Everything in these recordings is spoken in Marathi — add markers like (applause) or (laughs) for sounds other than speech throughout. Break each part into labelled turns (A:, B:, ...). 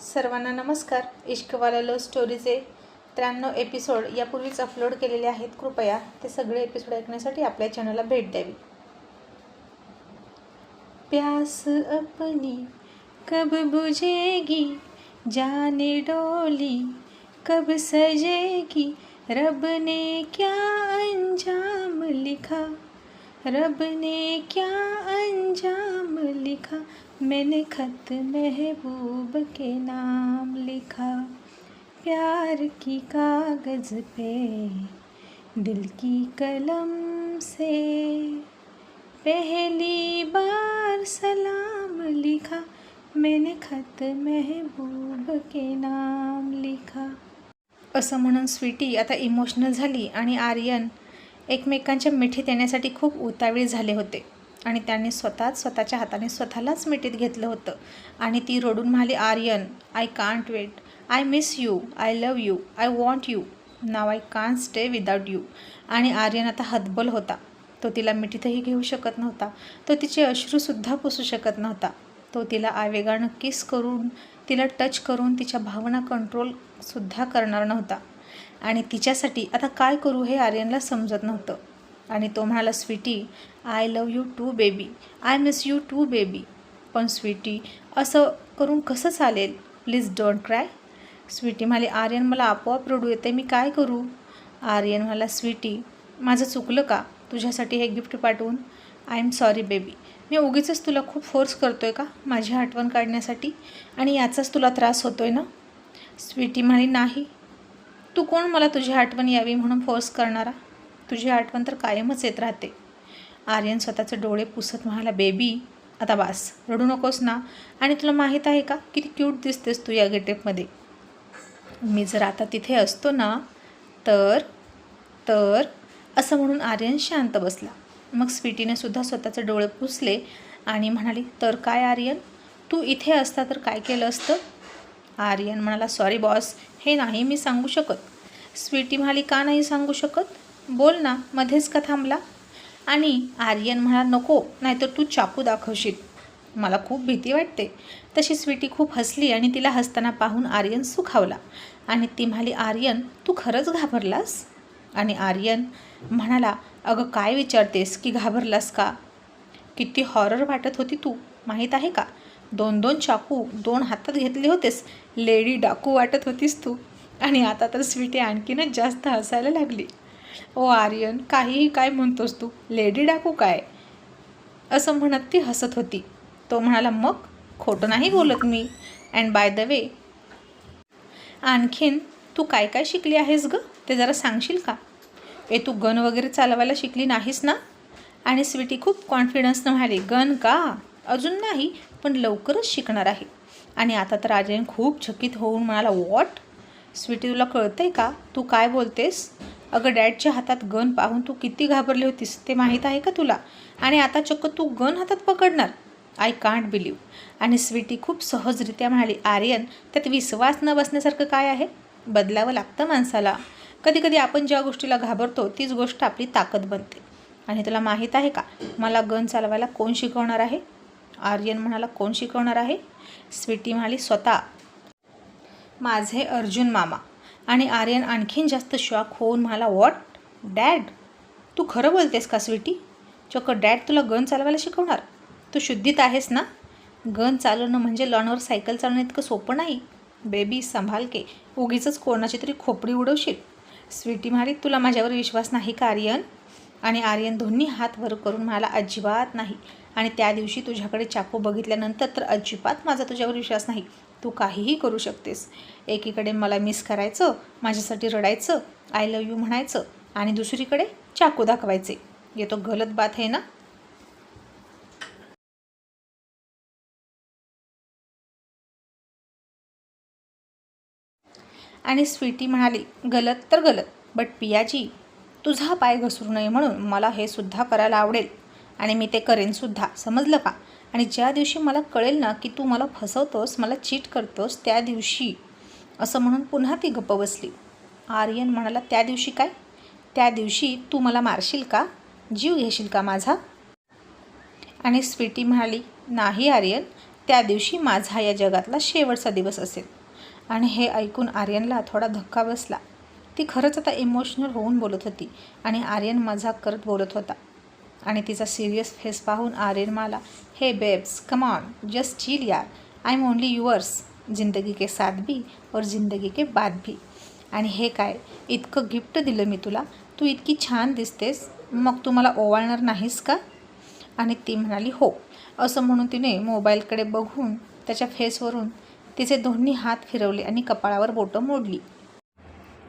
A: सर्वांना नमस्कार. इश्कवाला लव स्टोरीचे त्र्याण्णव एपिसोड यापूर्वीच अपलोड केलेले आहेत. कृपया ते सगळे एपिसोड ऐकण्यासाठी आपल्या चॅनलला भेट द्यावी. प्यास अपनी कब बुझेगी? जाने डोली कब सजेगी? रब ने क्या अंजाम लिखा? रब ने क्या अंजाम लिखा? मैंने खत महबूब के नाम लिखा। प्यार की कागज़ पे दिल की कलम से। पहली बार सलाम लिखा मैंने खत महबूब के नाम लिखा। असं म्हणून स्वीटी आता इमोशनल झाली आणि आर्यन एकमेकांच्या मिठीत येण्यासाठी खूप उतावीळ झाले होते. आणि त्यांनी स्वतःच स्वतःच्या हाताने स्वतःलाच मिठीत घेतलं होतं. आणि ती रडून म्हणाली Aryan I can't wait I miss you I love you I want you now I can't stay without you आणि आर्यन आता हतबल होता. तो तिला मिठीतही घेऊ शकत नव्हता. तो तिचे अश्रूसुद्धा पुसू शकत नव्हता. तो तिला आवेगानं किस करून तिला टच करून तिच्या भावना कंट्रोलसुद्धा करणार नव्हता. आणि तिच्यासाठी आता काय करू हे आर्यनला समजत नव्हतं. आणि तो म्हणाला sweetie I love you too baby I miss you too baby पण स्वीटी असं करून कसं चालेल? प्लीज डोंट क्राय स्वीटी म्हणाली आर्यन मला आपोआप रडू येते मी काय करू? आर्यन म्हणाला स्वीटी माझं चुकलं का? तुझ्यासाठी हे गिफ्ट पाठवून. आय एम सॉरी बेबी मी उगीचच तुला खूप फोर्स करतो आहे का? माझी आठवण काढण्यासाठी? आणि याचाच तुला त्रास होतो आहे ना? स्वीटी म्हणाली नाही. तू कोण मला तुझी आठवण यावी म्हणून फोर्स करणारा? तुझी आठवण तर कायमच येत राहते. आर्यन स्वतःचे डोळे पुसत म्हणाला बेबी आता बास रडू नकोस ना. आणि तुला माहीत आहे का? किती क्यूट दिसतेस तू या गेटअपमध्ये. मी जर आता तिथे असतो ना तर तर असं म्हणून आर्यन शांत बसला. मग स्वीटीने सुद्धा स्वतःचे डोळे पुसले आणि म्हणाली तर काय आर्यन? तू इथे असता तर काय केलं असतं? आर्यन म्हणाला सॉरी बॉस हे नाही मी सांगू शकत. स्वीटी म्हणाली का नाही सांगू शकत? बोल ना मध्येच का थांबला? आणि आर्यन म्हणा नको नाहीतर तू चाकू दाखवशील. मला खूप भीती वाटते. तशी स्वीटी खूप हसली आणि तिला हसताना पाहून आर्यन सुखावला. आणि ती म्हणाली आर्यन तू खरंच घाबरलास? आणि आर्यन म्हणाला अगं काय विचारतेस? की घाबरलास का? किती हॉरर वाटत होती तू माहीत आहे का? दोन दोन चाकू दोन हातात घेतले होतेस. लेडी डाकू वाटत होतीस तू. आणि आता तर स्वीटी आणखीनच जास्त हसायला लागली. ओ आर्यन काहीही काय म्हणतोस तू? लेडी डाकू काय? असं म्हणत ती हसत होती. तो म्हणाला मग? खोटं नाही बोलत मी. अँड बाय द वे आणखीन तू काय काय शिकली आहेस गं? ते जरा सांगशील का? ए तू गन वगैरे चालवायला शिकली नाहीस ना? आणि स्वीटी खूप कॉन्फिडन्सनं म्हणाली गन का? अजून नाही पण लवकरच शिकणार आहे. आणि आता तर राजेन खूप चकित होऊन म्हणाला वॉट स्वीटी तुला कळतंय का? तू काय बोलतेस? अगं डॅडच्या हातात गन पाहून तू किती घाबरली होतीस ते माहीत आहे का तुला? आणि आता चक्क तू गन हातात पकडणार? आय कांट बिलीव आणि स्वीटी खूप सहजरित्या म्हणाली आर्यन त्यात विश्वास न बसण्यासारखं काय आहे? बदलावं लागतं माणसाला. कधीकधी आपण ज्या गोष्टीला घाबरतो तीच गोष्ट आपली ताकद बनते. आणि तुला माहीत आहे का मला गन चालवायला कोण शिकवणार आहे? आर्यन म्हणाला कोण शिकवणार आहे? स्वीटी म्हणाली स्वतः. माझे अर्जुन मामा. आणि आर्यन आणखीन जास्त शॉक होऊन म्हणाला वॉट डॅड तू खरं बोलतेस का स्वीटी? चक्क डॅड तुला गन चालवायला शिकवणार? तू शुद्धीत आहेस ना? गन चालवणं म्हणजे लॉनवर सायकल चालवणं इतकं सोपं नाही. बेबी संभाल के. उगीच कोणाची तरी खोपडी उडवशील. स्वीटी म्हणाली तुला माझ्यावर विश्वास नाही का आर्यन? आणि आर्यन दोन्ही हात वर करून म्हणाला अजिबात नाही. आणि त्या दिवशी तुझ्याकडे चाकू बघितल्यानंतर तर अजिबात माझा तुझ्यावर विश्वास नाही. तू काहीही करू शकतेस. एकीकडे मला मिस करायचं माझ्यासाठी रडायचं आय लव यू म्हणायचं आणि दुसरीकडे चाकू दाखवायचे. येतो गलत बात आहे ना? आणि स्वीटी म्हणाली गलत तर गलत बट पियाजी तुझा पाय घसरू नये म्हणून मला हे सुद्धा करायला आवडेल. आणि मी ते करेनसुद्धा समजलं का? आणि ज्या दिवशी मला कळेल ना की तू मला फसवतोस मला चीट करतोस त्या दिवशी. असं म्हणून पुन्हा ती गप्प बसली. आर्यन म्हणाला त्या दिवशी काय? त्या दिवशी तू मला मारशील का? जीव घेशील का माझा? आणि स्वीटी म्हणाली नाही आर्यन त्या दिवशी माझा या जगातला शेवटचा दिवस असेल. आणि हे ऐकून आर्यनला थोडा धक्का बसला. ती खरंच आता इमोशनल होऊन बोलत होती आणि आर्यन मजाक करत बोलत होता. आणि तिचा सिरियस फेस पाहून आर्यन मला हे babes come on just chill यार. आय एम ओनली युअर्स जिंदगी के साथ भी और जिंदगी के बाद भी. आणि हे काय इतकं गिफ्ट दिलं मी तुला. तू इतकी छान दिसतेस. मग तू मला ओवाळणार नाहीस का? आणि ती म्हणाली हो. असं म्हणून तिने मोबाईलकडे बघून त्याच्या फेसवरून तिचे दोन्ही हात फिरवले आणि कपाळावर बोटं मोडली.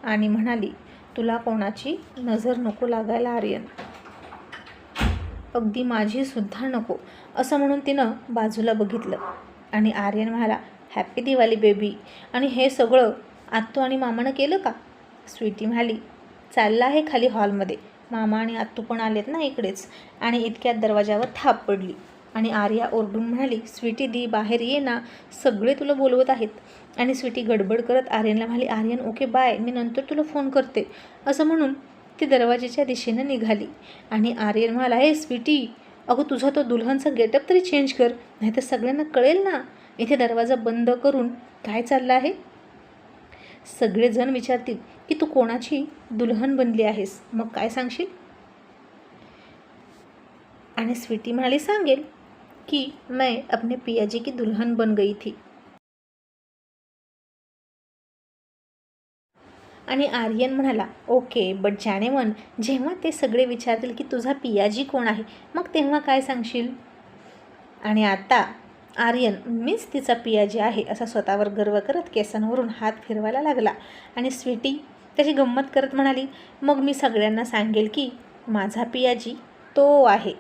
A: आणि म्हणाली तुला कोणाची नजर नको लागायला आर्यन. अगदी माझीसुद्धा नको असं म्हणून तिनं बाजूला बघितलं. आणि आर्यन म्हणाला हॅपी दिवाळी बेबी आणि हे सगळं आत्तू आणि मामानं केलं का? स्वीटी म्हणाली चाललं आहे खाली हॉलमध्ये. मामा आणि आत्तू पण आलेत ना इकडेच. आणि इतक्यात दरवाजावर थाप पडली. आणि आर्या ओरडून म्हणाली स्वीटी दी बाहेर ये ना. सगळे तुला बोलवत आहेत. आणि स्वीटी गडबड करत आर्यनला म्हणाली आर्यन ओके बाय. मी नंतर तुला फोन करते. असं म्हणून ती दरवाजेच्या दिशेनं निघाली. आणि आर्यन म्हणाला हे स्वीटी अगं तुझा तो दुल्हनचा गेटअप तरी चेंज कर नाहीतर सगळ्यांना कळेल ना इथे दरवाजा बंद करून काय चाललं आहे? सगळेजण विचारतील की तू कोणाची दुल्हन बनली आहेस? मग काय सांगशील? आणि स्वीटी म्हणाली सांगेल कि मैं अपने पियाजी की दुल्हन बन गई थी. आणि आर्यन म्हणाला ओके बट जाणेवन जेव्हा ते सगळे विचारतील की तुझा पियाजी कोण आहे मग तेव्हा काय सांगशील? आणि आता आर्यन मीच तिचा पियाजी आहे असा स्वतःवर गर्व करत केसांवरून हात फिरवायला लागला. आणि स्वीटी त्याची गंमत करत म्हणाली मग मी सगळ्यांना सांगेल की माझा पियाजी तो आहे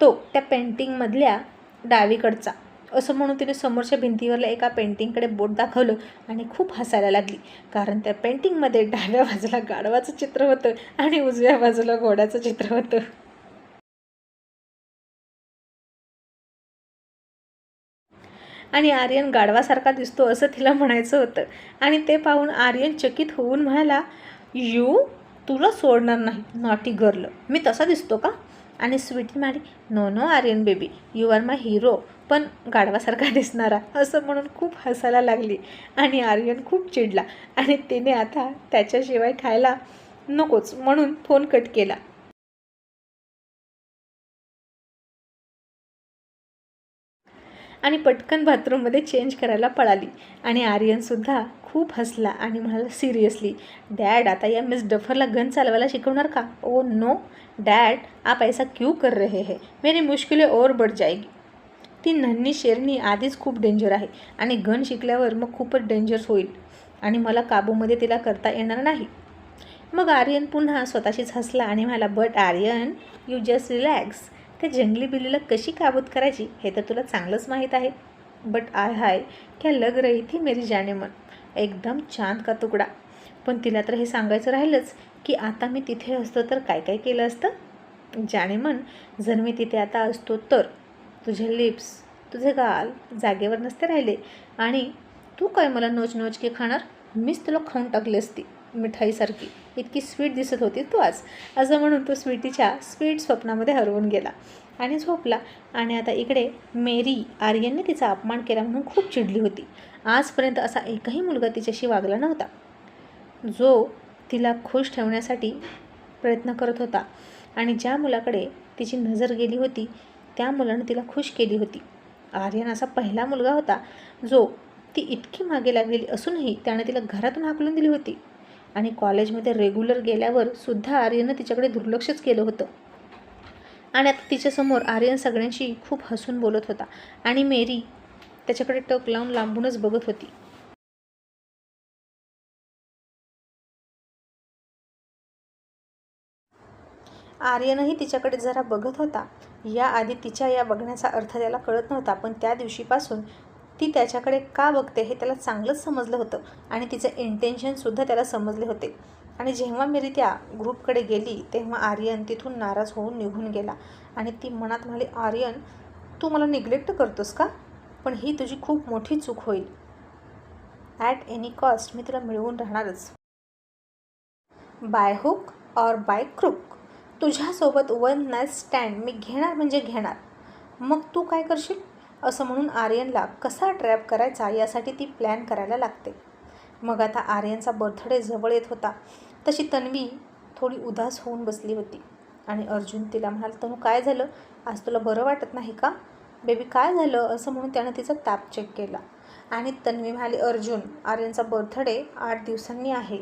A: तो त्या पेंटिंगमधल्या डावीकडचा. असं म्हणून तिने समोरच्या भिंतीवरल्या एका पेंटिंगकडे बोट दाखवलं आणि खूप हसायला लागली. कारण त्या पेंटिंगमध्ये डाव्या बाजूला गाढवाचं चित्र होतं आणि उजव्या बाजूला घोड्याचं चित्र होतं. आणि आर्यन गाढवासारखा दिसतो असं तिला म्हणायचं होतं. आणि ते पाहून आर्यन चकित होऊन म्हणाला यू तुला सोडणार नाही नॉटी गर्ल. मी तसा दिसतो का? आणि स्वीटी म्हणाली no no Aryan baby you are my hero पण गाढवासारखा दिसणारा असं म्हणून खूप हसायला लागली आणि आर्यन खूप चिडला आणि तिने आता त्याच्याशिवाय खायला नकोच म्हणून फोन कट केला. आणि पटकन बाथरूममध्ये चेंज करायला पळाली आणि आर्यनसुद्धा खूप हसला आणि म्हणाला सिरियसली डॅड आता या मिस डफरला गन चालवायला शिकवणार का? ओ नो डॅड आप ऐसा क्यू कर रहे है? मेरी मुश्किलें और बढ़ जाएगी. ती नन्ही शेरणी आधीच खूप डेंजर आहे आणि गन शिकल्यावर मग खूपच डेंजर होईल आणि मला काबूमध्ये तिला करता येणार नाही. मग आर्यन पुन्हा स्वतःशीच हसला आणि म्हणाला but Aryan you just relax त्या जंगली बिल्लीला कशी काबूत करायची हे तर तुला चांगलंच माहीत आहे. बट आय हाय क्या लग रही थी मेरी जाने मन? एकदम छान का तुकडा. पण तिला तर हे सांगायचं राहिलंच की आता मी तिथे असतो तर काय काय केलं असतं? जाणे म्हण जर मी तिथे आता असतो तर तुझे लिप्स तुझे गाल जागेवर नसते राहिले. आणि तू काय मला नोच नोच की खाणार? मीच तुला खाऊन टाकली असती मिठाईसारखी. इतकी स्वीट दिसत होती तू आज. असं म्हणून तो स्वीटीच्या स्वीट स्वप्नामध्ये हरवून गेला आणि झोपला. आणि आता इकडे मेरी आर्यनने तिचा अपमान केला म्हणून खूप चिडली होती. आजपर्यंत असा एकही मुलगा तिच्याशी वागला नव्हता. जो तिला खुश ठेवण्यासाठी प्रयत्न करत होता आणि ज्या मुलाकडे तिची नजर गेली होती त्या मुलानं तिला खुश केली होती. आर्यन असा पहिला मुलगा होता जो ती इतकी मागे लागलेली असूनही त्याने तिला घरातून हाकलून दिली होती आणि कॉलेजमध्ये रेग्युलर गेल्यावर सुद्धा आर्यनं तिच्याकडे दुर्लक्षच केलं होतं. आणि आता तिच्यासमोर आर्यन सगळ्यांशी खूप हसून बोलत होता आणि मेरी त्याच्याकडे टक लावून लांबूनच बघत होती. आर्यनही तिच्याकडे जरा बघत होता. याआधी तिच्या या बघण्याचा अर्थ त्याला कळत नव्हता पण त्या दिवशीपासून ती त्याच्याकडे का बघते हे त्याला चांगलंच समजलं होतं आणि तिचं इंटेन्शनसुद्धा त्याला समजले होते. आणि जेव्हा मेरी त्या ग्रुपकडे गेली तेव्हा आर्यन तिथून नाराज होऊन निघून गेला आणि ती मनात म्हणाली आर्यन तू मला निग्लेक्ट करतोस का? पण ही तुझी खूप मोठी चूक होईल. ॲट एनी कॉस्ट मी तुला मिळवून राहणारच. बाय हुक और बाय क्रुक तुझ्यासोबत वन नाईट स्टँड मी घेणार म्हणजे घेणार. मग तू काय करशील? असं म्हणून आर्यनला कसा ट्रॅप करायचा यासाठी ती प्लॅन करायला लागते. मग आता आर्यनचा बर्थडे जवळ येत होता. तशी तन्वी थोडी उदास होऊन बसली होती. आणि अर्जुन तिला म्हणाल तनू काय झालं? आज तुला बरं वाटत नाही का? बेबी काय झालं? असं म्हणून त्यानं तिचा ताप चेक केला. आणि तन्वी म्हणाली अर्जुन आर्यनचा बर्थडे आठ दिवसांनी आहे.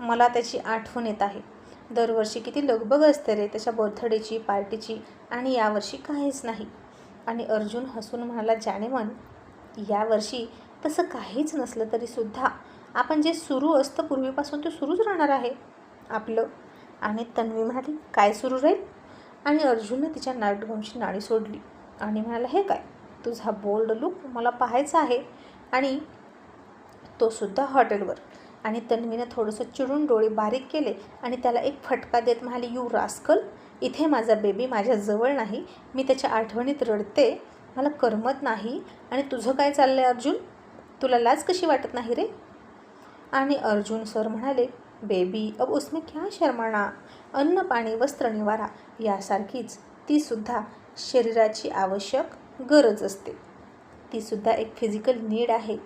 A: मला त्याची आठवण येत आहे. दरवर्षी किती लगबग असते रे त्याच्या बर्थडेची पार्टीची आणि यावर्षी काहीच नाही. आणि अर्जुन हसून म्हणाला जाणे मन यावर्षी तसं काहीच नसलं तरीसुद्धा आपण जे सुरू असतं पूर्वीपासून ते सुरूच राहणार आहे. आपलं? आणि तन्वी म्हणाली काय सुरू राहील? आणि अर्जुनने तिच्या नाटगाऊनची नाळी सोडली. आणि म्हणाला हे काय? तुझा बोल्ड लुक मला पाहायचा आहे. आणि तो सुद्धा हॉटेलवर. आणि तन्वीनं थोडंसं चिडून डोळे बारीक केले आणि त्याला एक फटका देत म्हणाली यू रास्कल इथे माझा बेबी माझ्याजवळ नाही मी त्याच्या आठवणीत रडते मला करमत नाही आणि तुझं काय चाललं आहे अर्जुन? तुला लाज कशी वाटत नाही रे? आणि अर्जुन सर म्हणाले बेबी अब उसमें क्या शर्माणा अन्न पाणी वस्त्र निवारा यासारखीच. तीसुद्धा शरीराची आवश्यक गरज असते. तीसुद्धा एक फिजिकल नीड आहे.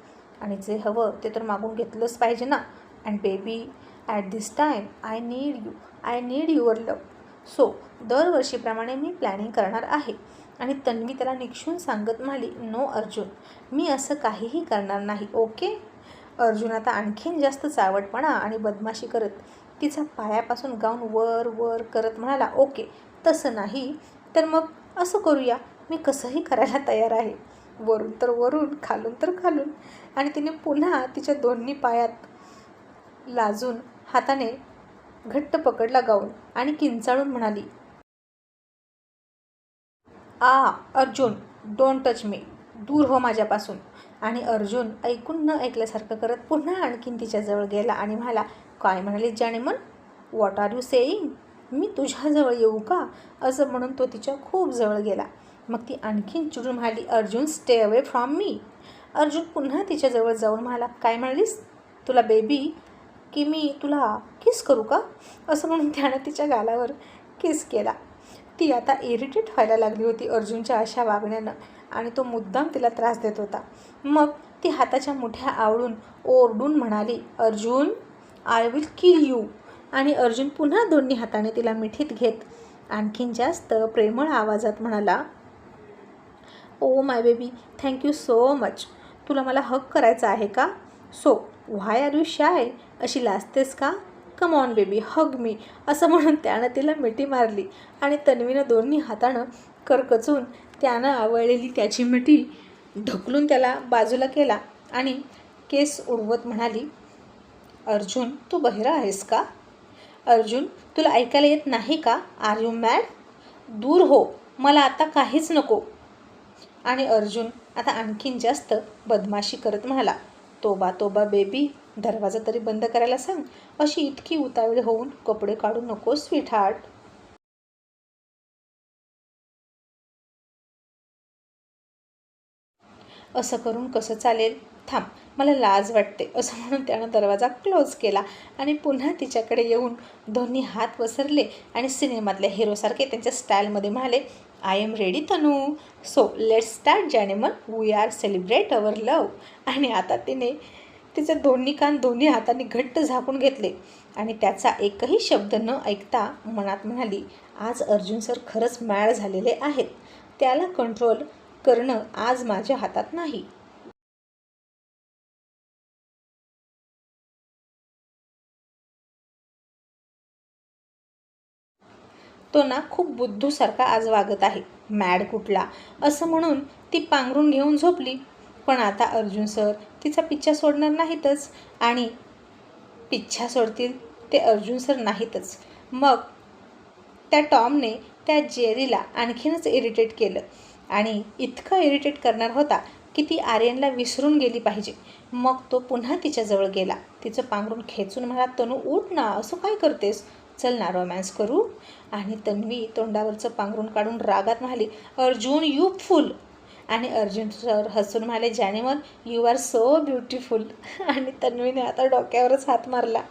A: आणि जे हवं ते तर मागून घेतलंच पाहिजे ना? And baby at this time I need you I need your love so दरवर्षीप्रमाणे मी प्लॅनिंग करणार आहे. आणि तन्वी त्याला निक्षून सांगत म्हणाली नो अर्जुन मी असं काहीही करणार नाही ओके अर्जुन आता आणखीन जास्त चावटपणा आणि बदमाशी करत तिचा पायापासून गाऊन वर वर करत म्हणाला ओके तसं नाही तर मग असं करूया मी कसंही करायला तयार आहे. वरून तर वरून खालून तर खालून. आणि तिने पुन्हा तिच्या दोन्ही पायात लाजून हाताने घट्ट पकडला गाऊन आणि किंचाळून म्हणाली आ अर्जुन डोंट टच मी दूर हो माझ्यापासून. आणि अर्जुन ऐकून न ऐकल्यासारखं करत पुन्हा आणखीन तिच्याजवळ गेला आणि म्हणाला काय म्हणाली जाणे मन वॉट आर यू सेईंग मी तुझ्याजवळ येऊ का? असं म्हणून तो तिच्या खूप जवळ गेला. मग ती आणखीन चिडून म्हणाली Arjun stay away from me Arjun पुन्हा तिच्याजवळ जाऊन म्हणाला काय म्हणालीस? तुला बेबी की मी तुला किस करू का? असं म्हणून त्यानं तिच्या गालावर किस केला. ती आता इरिटेट व्हायला लागली होती अर्जुनच्या अशा वागण्यानं. आणि तो मुद्दाम तिला त्रास देत होता. मग ती हाताच्या मुठ्या आवळून ओरडून म्हणाली Arjun I will kill you आणि अर्जुन पुन्हा दोन्ही हाताने तिला मिठीत घेत आणखीन जास्त प्रेमळ आवाजात म्हणाला ओ my baby thank you so much तुला मला हक करायचा आहे का? So why are you shy अशी लाजतेस का? कम ऑन बेबी हग मी असं म्हणून त्यानं तिला मिठी मारली आणि तन्वीनं दोन्ही हातानं करकचून त्यानं आवळलेली त्याची मिठी ढकलून त्याला बाजूला केला आणि केस उडवत म्हणाली अर्जुन तू बहिरा आहेस का? अर्जुन तुला ऐकायला येत नाही का? आर यू मॅड दूर हो मला आता काहीच नको. आणि अर्जुन आता आणखीन जास्त बदमाशी करत म्हणाला तोबा तोबा बेबी दरवाजा तरी बंद करायला सांग. अशी इतकी उतावळी होऊन कपडे काढू नको स्वीट असं करून कसं चालेल? थांब मला लाज वाटते. असं म्हणून त्यानं दरवाजा क्लोज केला आणि पुन्हा तिच्याकडे येऊन दोन्ही हात पसरले आणि सिनेमातल्या हिरोसारखे त्यांच्या स्टाईलमध्ये म्हणाले I am ready Tanu. So let start जॅनेमन we are celebrate our love आणि आता तिने तिचे दोन्ही कान दोन्ही हातांनी घट्ट झाकून घेतले आणि त्याचा एकही शब्द न ऐकता मनात म्हणाली आज अर्जुन सर खरंच मॅळ झालेले आहेत. त्याला कंट्रोल करणं आज माझ्या हातात नाही. तो ना खूप बुद्धूसारखा आज वागत आहे. मॅड कुठला? असं म्हणून ती पांघरून घेऊन झोपली. पण आता अर्जुन सर तिचा पिच्छा सोडणार नाहीतच आणि पिच्छा सोडतील ते अर्जुन सर नाहीतच. मग त्या टॉमने त्या जेरीला आणखीनच इरिटेट केलं. आणि इतकं इरिटेट करणार होता की ती आर्यनला विसरून गेली पाहिजे. मग तो पुन्हा तिच्याजवळ गेला. तिचं पांघरून खेचून म्हणा तनू उठ ना असं काय करतेस? चल ना रोमॅन्स करू. आणि तन्वी तोंडावरचं पांघरून काढून रागात म्हणाली अर्जुन यू फुल आणि अर्जुन सर हसून म्हणाले जानेमन यू आर सो ब्युटिफुल आणि तन्वीने आता डोक्यावरच हात मारला.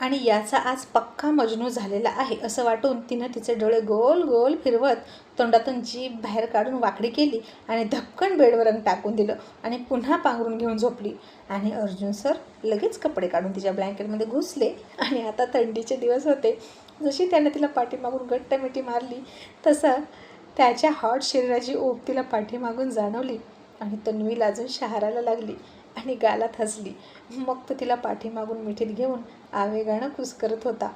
A: आणि याचा आज पक्का मजनू झालेला आहे असं वाटून तिनं तिचे डोळे गोल गोल फिरवत तोंडातून जीभ बाहेर काढून वाकडी केली आणि धपकन बेडवर अंग टाकून दिलं आणि पुन्हा पांघरून घेऊन झोपली. आणि अर्जुन सर लगेच कपडे काढून तिच्या ब्लँकेटमध्ये घुसले. आणि आता थंडीचे दिवस होते. जशी त्याने तिला पाठीमागून घट्ट मिठी मारली तसं त्याच्या हॉट शरीराची ओप तिला पाठीमागून जाणवली आणि तन्वीला अजून शहाराला लागली आणि गालात हसली. मग तो तिला पाठीमागून मिठीत घेऊन आवेगानं कुस करत होता.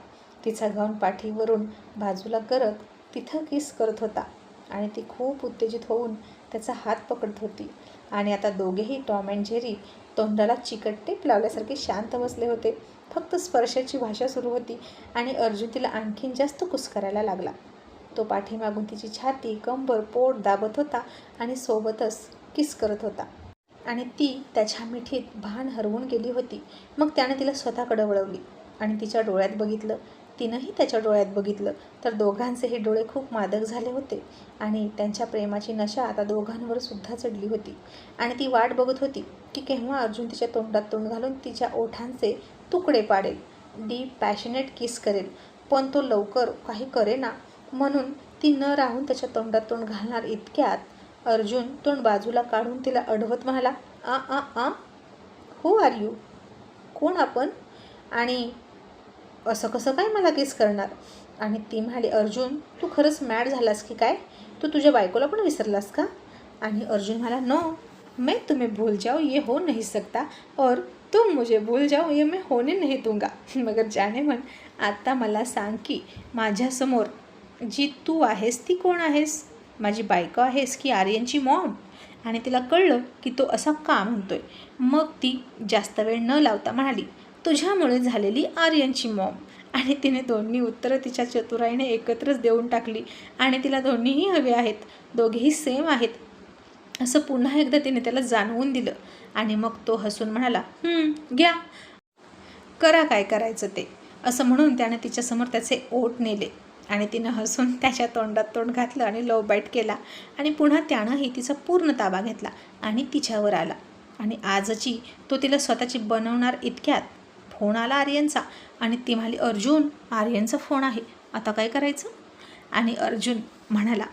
A: तिचा गाऊन पाठीवरून बाजूला करत तिथं किस करत होता. आणि ती खूप उत्तेजित होऊन त्याचा हात पकडत होती. आणि आता दोघेही टॉम अँड जेरी तोंडाला चिकट टेप लावल्यासारखे शांत बसले होते. फक्त स्पर्शाची भाषा सुरू होती आणि अर्जुन तिला आणखीन जास्त कुस करायला लागला. तो पाठीमागून तिची छाती कंबर पोट दाबत होता आणि सोबतच किस करत होता. आणि ती त्याच्या मिठीत भान हरवून गेली होती. मग त्याने तिला स्वतःकडे वळवली आणि तिच्या डोळ्यात बघितलं. तिनंही त्याच्या डोळ्यात बघितलं. तर दोघांचेही डोळे खूप मादक झाले होते आणि त्यांच्या प्रेमाची नशा आता दोघांवर सुद्धा चढली होती. आणि ती वाट बघत होती की केव्हा अर्जुन तिच्या तोंडात तोंड घालून तिच्या ओठांचे तुकडे पाडेल. डीप पॅशनेट किस करेल. पण तो लवकर काही करेना म्हणून ती न राहून त्याच्या तोंडात तोंड घालणार इतक्यात अर्जुन तोंड बाजूला काढून तिला अडवत म्हणाला आ आ आ हो आर यू कोण आपण? आणि असं कसं काय मला केस करणार? आणि ती म्हणाली अर्जुन तू खरंच मॅड झालास की काय? तू तुझ्या बायकोला पण विसरलास का? आणि अर्जुन म्हणाला नो मैं तुम्हें भूल जाओ ये हो नहीं सकता और तुम मुझे भूल जाओ ये मैं होने नहीं दूंगा. (laughs) मगर जाने मन आता मला सांग की माझ्यासमोर जी तू आहेस ती कोण आहेस? माझी बायको आहेस की आर्यनची मॉम आणि तिला कळलं की तो असा का म्हणतोय. मग ती जास्त वेळ न लावता म्हणाली तुझ्यामुळे झालेली आर्यनची मॉम. आणि तिने दोन्ही उत्तरं तिच्या चतुराईने एकत्रच देऊन टाकली आणि तिला दोन्हीही हवे आहेत दोघेही सेम आहेत असं पुन्हा एकदा तिने त्याला जाणवून दिलं. आणि मग तो हसून म्हणाला घ्या करा काय करायचं ते. असं म्हणून त्याने तिच्यासमोर त्याचे ओट नेले. आणि तिनं हसून त्याच्या तोंडात तोंड घातलं आणि लव बाईट केला. आणि पुन्हा त्यानंही तिचा पूर्ण ताबा घेतला आणि तिच्यावर आला. आणि आजची तो तिला स्वतःची बनवणार इतक्यात फोन आला आर्यनचा. आणि ती म्हणाली अर्जुन आर्यनचा फोन आहे. आता काय करायचं? आणि अर्जुन म्हणाला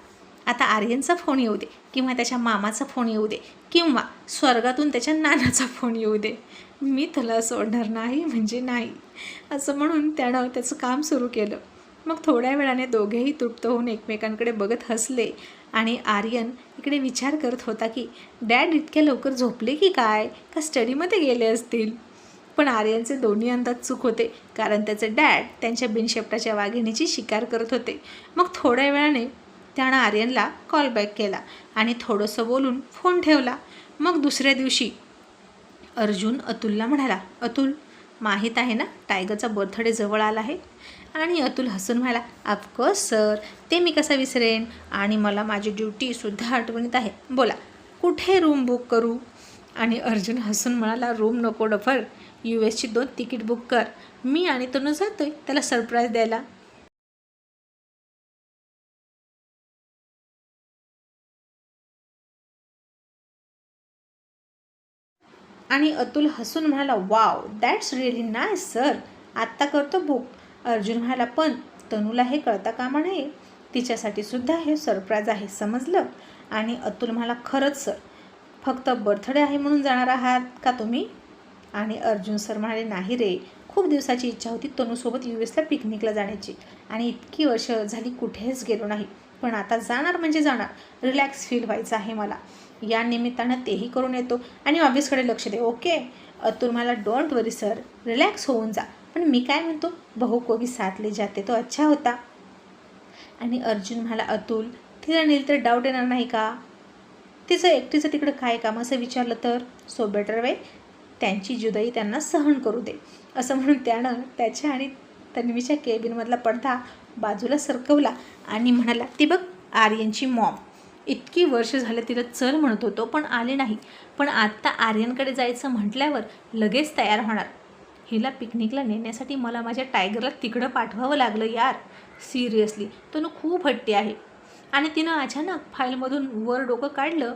A: आता आर्यनचा फोन येऊ दे किंवा त्याच्या मामाचा फोन येऊ दे किंवा स्वर्गातून त्याच्या नानाचा फोन येऊ दे. मी तुला सोडणार नाही म्हणजे नाही. असं म्हणून त्यानं त्याचं काम सुरू केलं. मग थोड्या वेळाने दोघेही तृप्त होऊन एकमेकांकडे बघत हसले आणि आर्यन इकडे विचार करत होता की डॅड इतक्या लवकर झोपले की काय? का स्टडीमध्ये गेले असतील? पण आर्यनचे दोन्ही अंदाज चूक होते कारण त्याचे डॅड त्यांच्या बिनशेपटाच्या वाघिणीची शिकार करत होते. मग थोड्या वेळाने त्यानं आर्यनला कॉल बॅक केला आणि थोडंसं बोलून फोन ठेवला. मग दुसऱ्या दिवशी अर्जुन अतुलला म्हणाला अतुल माहीत आहे ना टायगरचा बर्थडे जवळ आला आहे? आणि अतुल हसून म्हणाला ऑफकोर्स सर ते मी कसा विसरेन? आणि मला माझी ड्युटीसुद्धा आठवणीत आहे. बोला कुठे रूम बुक करू? आणि अर्जुन हसून म्हणाला रूम नको डफर. यू एसची दोन तिकीट बुक कर. मी आणि तनु जातोय. त्याला सरप्राईज द्यायला. आणि अतुल हसून म्हणाला wow that's really nice sir आत्ता करतो बुक अर्जुन म्हणाला पण तनूला हे कळता कामा नये. तिच्यासाठी सुद्धा हे सरप्राईज आहे समजलं? आणि अतुल म्हणाला खरंच सर फक्त बर्थडे आहे म्हणून जाणार आहात का तुम्ही? आणि अर्जुन सर म्हणाले नाही रे. खूप दिवसाची इच्छा होती तनूसोबत यू एसला पिकनिकला जाण्याची. आणि इतकी वर्ष झाली कुठेच गेलो नाही. पण आता जाणार म्हणजे जाणार. रिलॅक्स फील व्हायचं आहे मला. या निमित्तानं तेही करून येतो. आणि ऑफिसकडे लक्ष दे ओके अतुल मला डोंट वरी सर रिलॅक्स होऊन जा. पण मी काय म्हणतो? बहू को भी साथ ले जाते तो अच्छा होता. आणि अर्जुन म्हणाला अतुल तिला नेल तर डाऊट येणार नाही का? तिचं एकटीचं तिकडं काय काम? असं विचारलं तर सो बेटर वे त्यांची जुदाई त्यांना सहन करू दे. असं म्हणून त्यानं त्याच्या आणि तन्वीच्या केबिनमधला पडदा बाजूला सरकवला आणि म्हणाला ती बघ आर्यनची मॉम इतकी वर्ष झालं तिला चल म्हणत होतो पण आले नाही. पण आत्ता आर्यनकडे जायचं म्हटल्यावर लगेच तयार होणार. हिला पिकनिकला नेण्यासाठी मला माझ्या टायगरला तिकडं पाठवावं लागलं यार. सिरियसली. तनु खूप हट्टी आहे. आणि तिनं अचानक फाईलमधून वर डोकं काढलं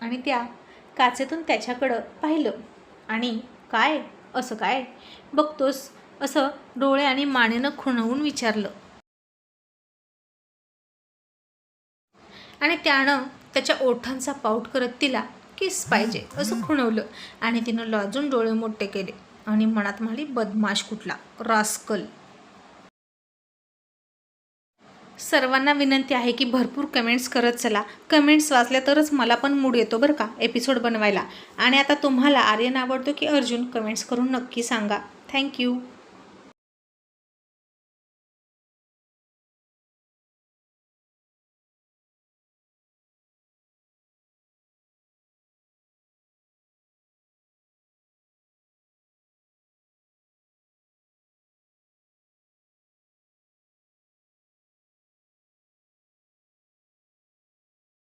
A: आणि त्या काचेतून त्याच्याकडं पाहिलं. आणि काय? असं काय? बघतोस असं डोळे आणि मानेनं खुणवून विचारलं. आणि त्यानं त्याच्या ओठांचा पाऊट करत तिला किस पाहिजे? असं खुणवलं. आणि तिनं लाजून डोळे मोठे केले. आणि मनात म्हणाली बदमाश कुठला? रास्कल. सर्वांना विनंती आहे की भरपूर कमेंट्स करत चला. कमेंट्स वाचल्या तरच मला पण मूड येतो बरं का एपिसोड बनवायला. आणि आता तुम्हाला आर्यन आवडतो की अर्जुन कमेंट्स करून नक्की सांगा. थँक्यू.